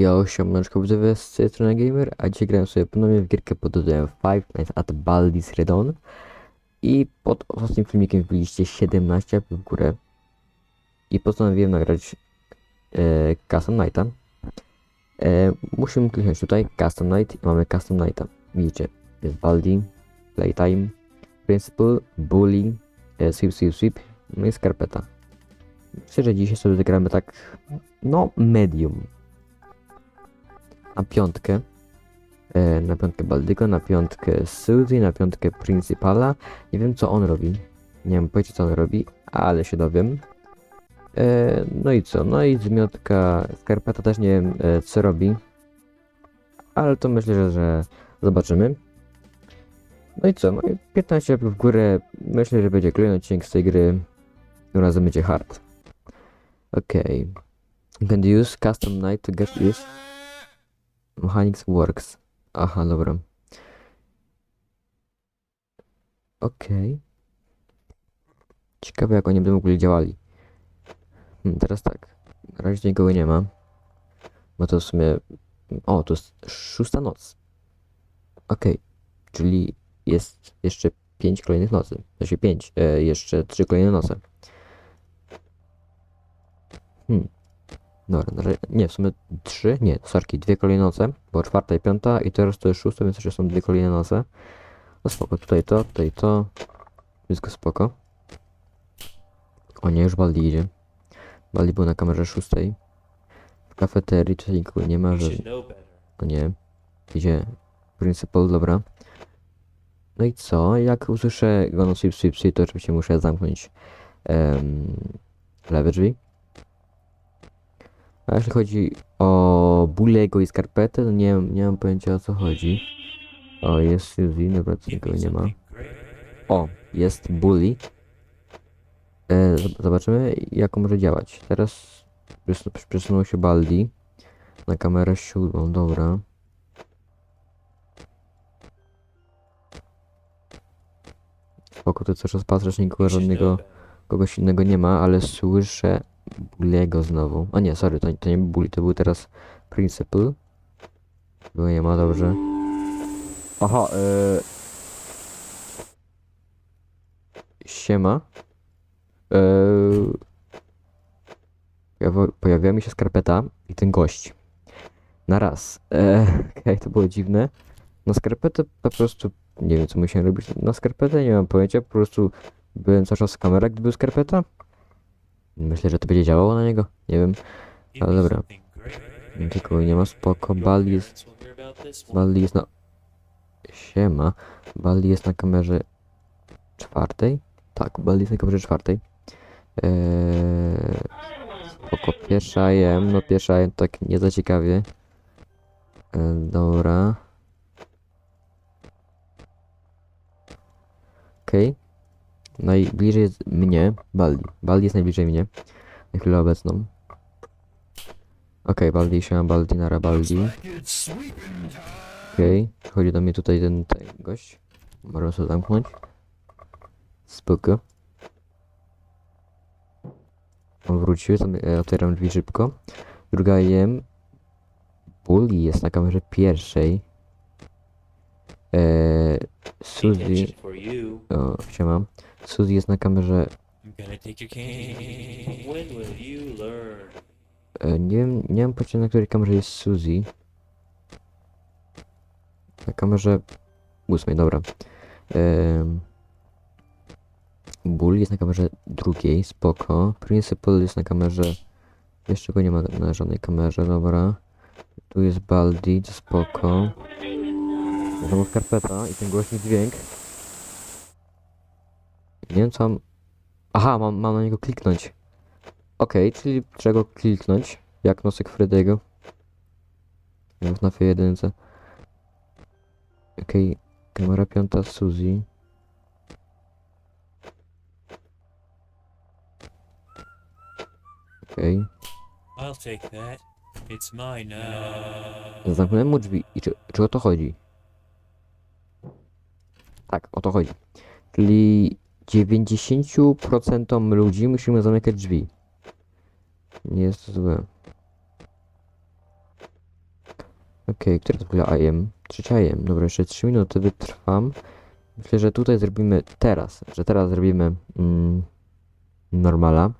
Ja siemaneczko widzowie z strony Gamer, a dzisiaj grałem sobie ponownie w gierkę pod tytułem Five Nights at Baldi's Redon i pod ostatnim filmikiem wbiliście 17 łapek w górę i postanowiłem nagrać e, Custom Nighta. E, musimy kliknąć tutaj Custom Night i mamy Custom Nighta. Widzicie, jest Baldi, Playtime, Principal, Bully, e, Sweep, Sweep, Sweep, no i Skarpeta. Myślę, że dzisiaj sobie zagramy tak, no, medium na piątkę. E, na piątkę na piątkę Suzy, na piątkę Principala. Nie wiem co on robi. Nie mam pojęcia co on robi, ale się dowiem. E, no i co? No i zmiotka Skarpeta też nie wiem e, co robi. Ale to myślę, że, że zobaczymy. No i co? No i 15 łapek w górę. Myślę, że będzie kolejny odcinek z tej gry. Tym razem będzie hard. Okay. You can use custom night to get used Mechanics works. Aha, dobra. Okej. Ciekawe jak oni będą w ogóle działali. Hmm, teraz tak. Na razie nikogo nie ma. Bo to w sumie... O, to jest szósta noc. Okej. Czyli jest jeszcze pięć kolejnych nocy. Znaczy pięć. E, jeszcze trzy kolejne noce. Hmm. Dobra, na razie, nie, w sumie trzy, nie, sorki, dwie kolejne noce, bo czwarta i piąta i teraz to jest szósta, więc jeszcze są dwie kolejne noce. No spoko, tutaj to, tutaj to, wszystko spoko. O nie, już Baldi idzie. Baldi był na kamerze szóstej. W kafeterii tutaj nikogo nie ma, że... O nie, idzie Principal, dobra. No i co, jak usłyszę Gono Sweep Sweep Sweep, to oczywiście muszę zamknąć um, lewe drzwi. A jeśli chodzi o Bulego i skarpetę, to nie, nie mam pojęcia o co chodzi. O, jest Suzy, dobra, Give nikogo nie ma. O, jest Bully. E, zob- zobaczymy jak on może działać. Teraz przes- przesunął się Baldi na kamerę siódmą, dobra. Spoko, to cały czas patrzę, nikogo żadnego kogoś innego nie ma, ale słyszę Bulliego znowu. A nie, sorry, to, to nie był Bully, to był teraz Principal. Bo nie ma, dobrze. Aha, e... Siema. E... Pojawi- Pojawiła mi się skarpeta i ten gość. Na raz. E... Okej, to było dziwne. Na skarpetę po prostu nie wiem co musiałem robić. Na skarpetę nie mam pojęcia, po prostu byłem cały czas w kamerach, gdy był skarpeta. Myślę, że to będzie działało na niego. Nie wiem. Ale dobra. Nikogo nie ma, spoko. Bali jest. Bali jest na... Siema. Bali jest na kamerze czwartej? Tak, Bali jest na kamerze czwartej. Eee... Spoko, pierwsza jem, no pierwsza jem tak nie za ciekawie. Eee, dobra. Okej. Najbliżej jest mnie, Baldi. Baldi jest najbliżej mnie. Na chwilę obecną. Okej, Baldi się Baldi na Baldi. Okej, przychodzi do mnie tutaj ten, ten gość. Możemy sobie zamknąć. Spoko. On wrócił, e, otwieram drzwi szybko. Druga jem. Bully jest na kamerze pierwszej. Eee, Suzy. O, siema. Suzy jest na kamerze. E, nie wiem, nie mam pojęcia na której kamerze jest Suzy. Na kamerze ósmej, dobra. Ehm, Bull jest na kamerze drugiej, spoko. Principal jest na kamerze. Jeszcze go nie ma na żadnej kamerze, dobra. Tu jest Baldi, to spoko. Znowu skarpeta i ten głośny dźwięk. Nie wiem co mam. Aha, mam, mam na niego kliknąć. Okej, czyli trzeba go kliknąć, jak nosek Freddy'ego. Jak na F1. Okej, kamera piąta Suzy. Okej, now. zamknąłem mu drzwi. I czy, czy o to chodzi? Tak, o to chodzi. Czyli 90% ludzi musimy zamykać drzwi. Nie jest to złe. Okej, które to w ogóle AM? Trzecia AM. Dobra, jeszcze 3 minuty wytrwam. Myślę, że tutaj zrobimy teraz, że teraz zrobimy mm, normala,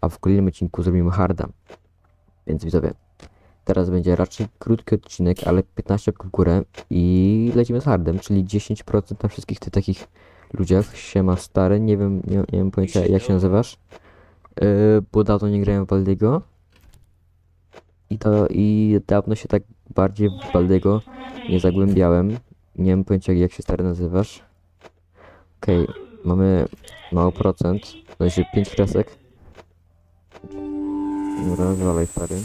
a w kolejnym odcinku zrobimy harda. Więc widzowie, teraz będzie raczej krótki odcinek, ale 15 w górę i lecimy z hardem, czyli 10% na wszystkich tych takich ludziach. Siema stary, nie wiem, nie, nie mam pojęcia jak się nazywasz. Yy, bo dawno nie grałem w Baldiego. I to i dawno się tak bardziej w Baldiego nie zagłębiałem. Nie mam pojęcia jak się stary nazywasz. Okej, mamy mało procent, w sensie 5 kresek. Dobra, dalej stary.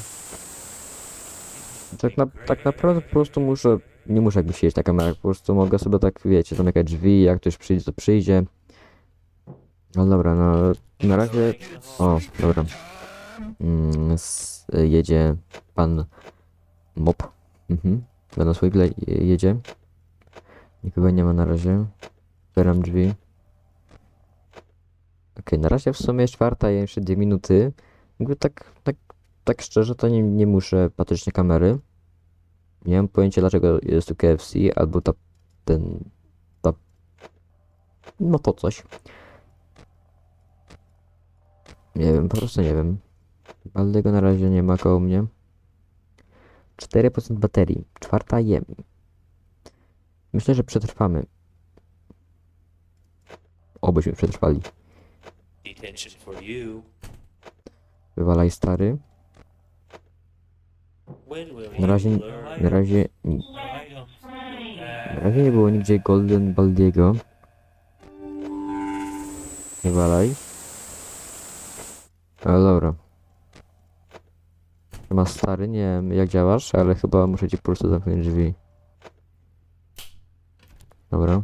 Tak, na, tak naprawdę po prostu muszę, nie muszę jakby siedzieć na kamerach, po prostu mogę sobie tak, wiecie, zamykać drzwi, jak ktoś przyjdzie, to przyjdzie. No dobra, no na razie, o, dobra. Mm, s, jedzie pan Mop. Mhm. Na swój gle jedzie. Nikogo nie ma na razie. Otwieram drzwi. Okej, na razie w sumie czwarta i jeszcze dwie minuty. Jakby tak, tak, tak szczerze to nie, nie muszę patrzeć na kamery. Nie mam pojęcia dlaczego jest tu KFC albo ta, ten, ta, no to coś. Nie wiem, po prostu nie wiem. Baldego na razie nie ma koło mnie. 4% baterii. Czwarta jem. Myślę, że przetrwamy. Obyśmy przetrwali. Wywalaj stary. Na razie, na razie, na razie nie było nigdzie Golden Baldiego. Wywalaj. Ale dobra. Ma stary, nie wiem jak działasz, ale chyba muszę ci po prostu zamknąć drzwi. Dobra.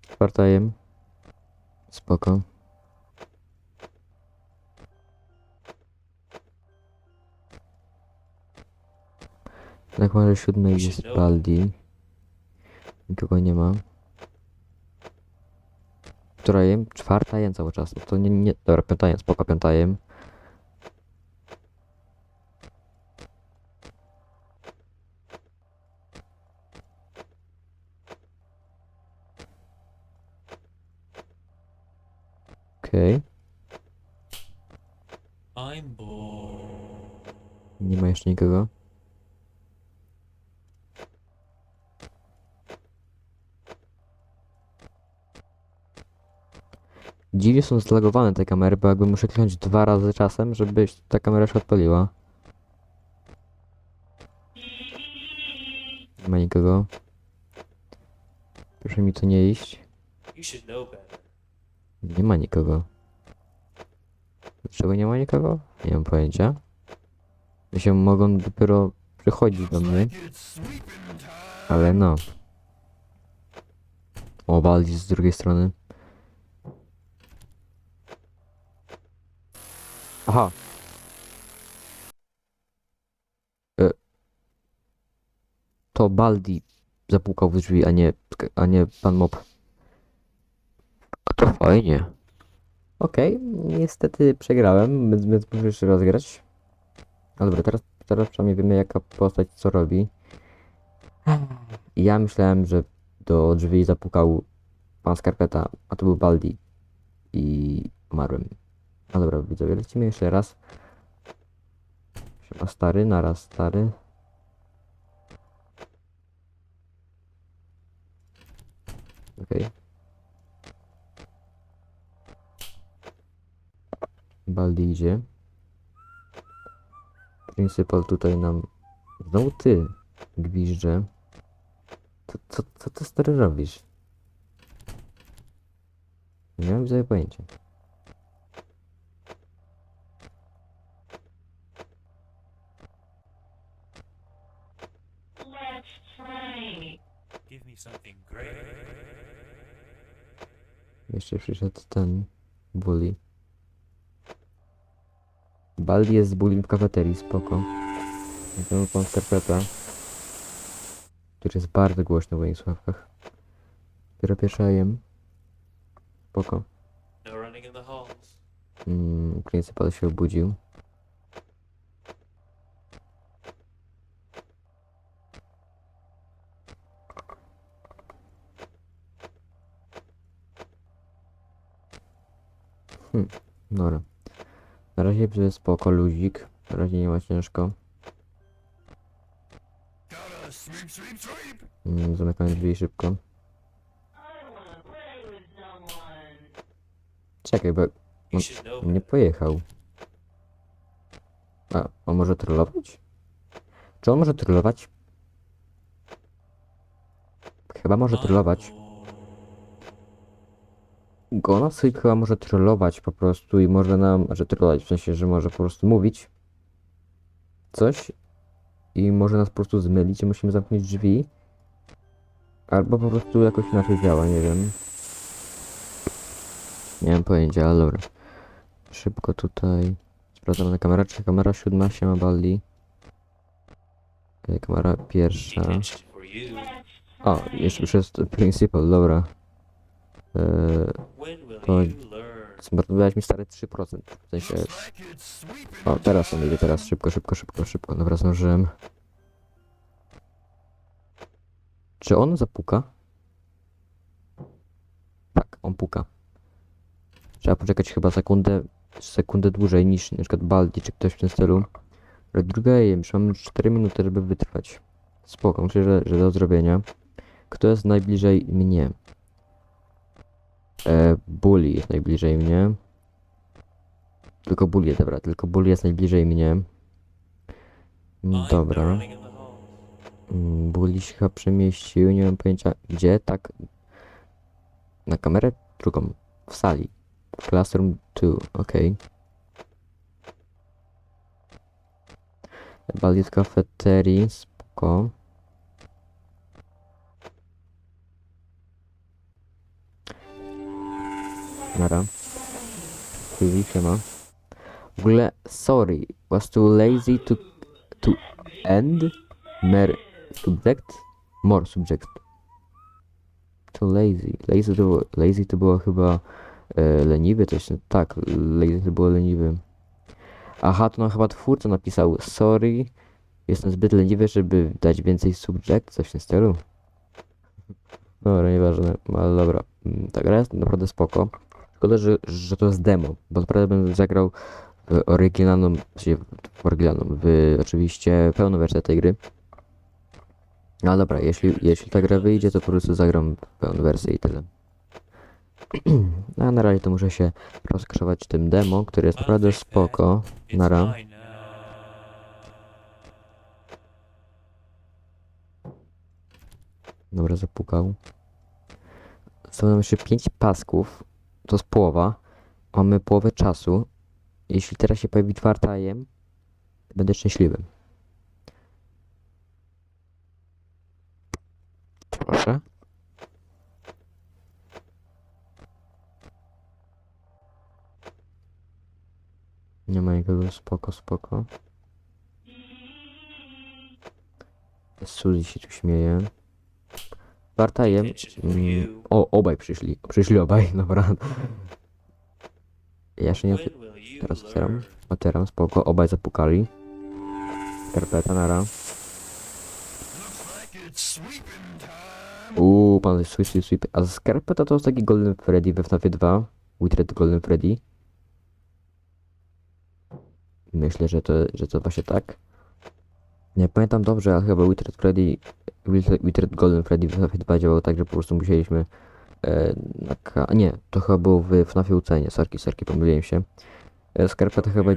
Czwarta jem. Spoko. Tak może siódmej jest Baldi. Nikogo nie ma. Która jem? Czwarta jem cały czas. To nie, nie. Dobra, piąta jem, spoko, piąta jem. Okej, I'm bored. nie ma jeszcze nikogo. Dziwnie są zlagowane te kamery, bo jakby muszę kliknąć dwa razy czasem, żeby ta kamera się odpaliła. Nie ma nikogo. Proszę mi tu nie iść. Nie ma nikogo. Dlaczego nie ma nikogo? Nie mam pojęcia. To się mogą dopiero przychodzić do mnie. Ale no. O, z drugiej strony. Aha. E, to Baldi zapukał w drzwi, a nie, a nie pan Mop. A to fajnie. Okej, niestety przegrałem, więc, więc muszę jeszcze rozgrać. No dobra, teraz, teraz przynajmniej wiemy jaka postać co robi. Ja myślałem, że do drzwi zapukał pan Skarpeta, a to był Baldi. I umarłem. No dobra, widzowie, lecimy jeszcze raz. Siema stary, naraz stary. Okej. Baldi idzie. Principal tutaj nam... Znowu ty, gwizdże. Co, co, co ty stary robisz? Nie mam sobie pojęcia. Jeszcze przyszedł ten bully. Baldi jest z bullim w kafeterii, spoko. I to pan Skarpeta, który jest bardzo głośny w moich sławkach. Dopiero pierwsza jem. Spoko. Mm, Principal się obudził. Dobra. Na razie jest spoko, luzik. Na razie nie ma ciężko. Mm, zamykamy drzwi szybko. Czekaj, bo know nie pojechał. A, on może trollować? Czy on może trollować? Chyba może trollować. Gona Sweep chyba może trollować po prostu i może nam, że trollować w sensie, że może po prostu mówić coś i może nas po prostu zmylić i musimy zamknąć drzwi. Albo po prostu jakoś inaczej działa, nie wiem. Nie mam pojęcia, ale dobra. Szybko tutaj. Sprawdzamy na kamerę, czy kamera siódma się ma. Okej, Kamera pierwsza. O, jeszcze już jest Principal, dobra. Will To-? Zmarnowałeś mi stare 3%. W sensie... O, teraz on idzie, teraz szybko, szybko, szybko, szybko. Dobra, zdążyłem. Czy on zapuka? Tak, on puka. Trzeba poczekać chyba sekundę, sekundę dłużej niż przykład Baldi czy ktoś w tym stylu. Ale druga już mamy 4 minuty, żeby wytrwać. Spoko, myślę, że, że do zrobienia. Kto jest najbliżej mnie? E, Bully jest najbliżej mnie. Tylko Bully, dobra, tylko Bully jest najbliżej mnie. Mm, I'm Dobra. Mm, Bully się chyba przemieścił, nie mam pojęcia gdzie, tak. Na kamerę drugą, w sali. Classroom 2, okej. Bully w kafeterii, spoko. Nara. Chwili, siema. W ogóle, sorry, was too lazy to, to end mer subject? More subject. To lazy. Lazy to było, lazy to było chyba e, leniwy, coś, tak, lazy to było leniwy. Aha, to nam chyba twórca napisał, sorry, jestem zbyt leniwy, żeby dać więcej subject, coś w tym stylu. Dobra, nieważne, ale dobra. Mm, Ta gra jest naprawdę spoko. Szkoda, że, że to jest demo, bo naprawdę bym zagrał w oryginalną, w, sensie w oryginalną, w oczywiście pełną wersję tej gry. No dobra, jeśli, jeśli ta gra wyjdzie, to po prostu zagram pełną wersję i tyle. A na razie to muszę się rozkrzować tym demo, które jest naprawdę spoko. Nara. Dobra, zapukał. Zostało nam jeszcze 5 pasków. To jest połowa. Mamy połowę czasu. Jeśli teraz się pojawi czwartajem, będę szczęśliwy. Proszę. Nie ma nikogo, spoko, spoko. Suzy się tu śmieje. Partajem. Detention for Mm, o, obaj przyszli. Przyszli obaj, dobra. Ja jeszcze nie teraz otwieram. otwieram, spoko. Obaj zapukali. Skarpeta, nara. Uuu, pan sweep, sweep, sweep. A skarpeta to jest taki Golden Freddy we FNAFie 2. Withered Golden Freddy. Myślę, że to, że to właśnie tak. Nie pamiętam dobrze, ale chyba Withered Freddy, Withered Golden Freddy w FNAFie 2 działał tak, że po prostu musieliśmy e, na Nie, to chyba było w FNAFie UC, nie, sorki, sorki, pomyliłem się. E, skarpeta chyba,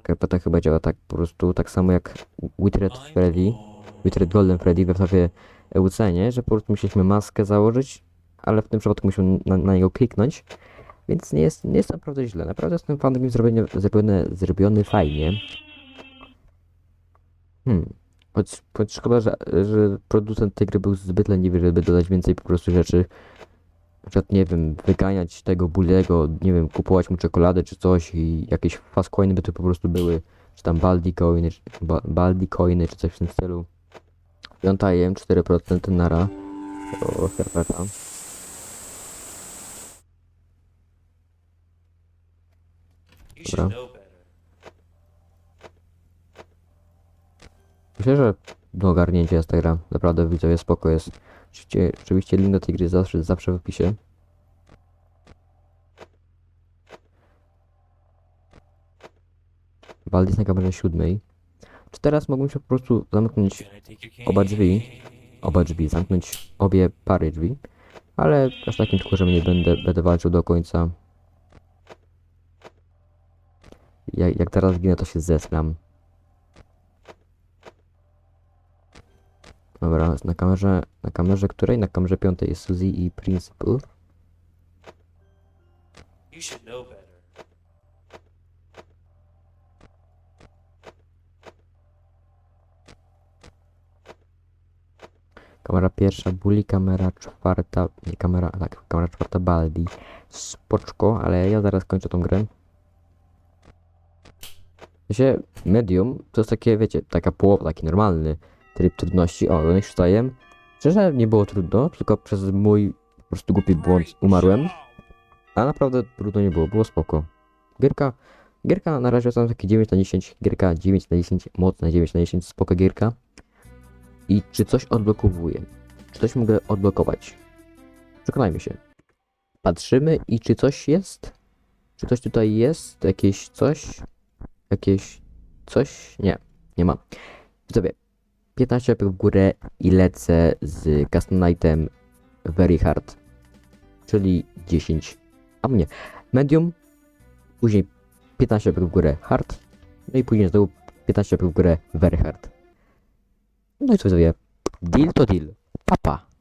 skarpeta chyba działa tak po prostu, tak samo jak Withered Freddy. Withered Golden Freddy we FNAFie UC, nie? Że po prostu musieliśmy maskę założyć, ale w tym przypadku musimy na, na niego kliknąć. Więc nie jest, nie jest naprawdę źle. Naprawdę jest ten fan zrobiony, zrobiony, zrobiony fajnie. Hmm. Choć, choć szkoda, że, że producent tej gry był zbyt leniwy, żeby dodać więcej po prostu rzeczy. Na przykład, nie wiem, wyganiać tego buliego, nie wiem, kupować mu czekoladę czy coś i jakieś fast coiny by to po prostu były, czy tam baldi coiny, czy, ba, baldi coiny, czy coś w tym stylu. Piąta jem, 4% nara. O, should Dobra. Myślę, że do ogarnięcia jest ta gra. Naprawdę widzowie spoko jest. Oczywiście, oczywiście link do tej gry zawsze, zawsze w opisie. Bald jest na kamerze siódmej. Czy teraz mógłbym się po prostu zamknąć oba drzwi? Oba drzwi, zamknąć obie pary drzwi. Ale aż takim tchórzem nie będę, będę walczył do końca. Jak, jak teraz ginę, to się zesram. Dobra, na kamerze, na kamerze której? Na kamerze piątej jest Suzy i Principal. You should know better. Kamera pierwsza Bully, kamera czwarta, nie kamera, tak, kamera czwarta Baldi. Spoczko, ale ja zaraz kończę tą grę. się medium to jest takie, wiecie, taka połowa, taki normalny tryb trudności. O, no i. Szczerze nie było trudno, tylko przez mój po prostu głupi błąd umarłem. A naprawdę trudno nie było, było spoko. Gierka, gierka na razie są takie 9 na 10, gierka 9 na 10, mocna 9 na 10, spoko gierka. I czy coś odblokowuje? Czy coś mogę odblokować? Przekonajmy się. Patrzymy i czy coś jest? Czy coś tutaj jest? Jakieś coś? Jakieś coś? Nie, nie ma. Widzowie, 15 łapek w górę i lecę z Custom Knightem Very Hard. Czyli 10. A nie. Medium. Później 15 łapek w górę Hard. No i później znowu 15 łapek w górę Very Hard. No i co widzowie? Deal to deal. Papa.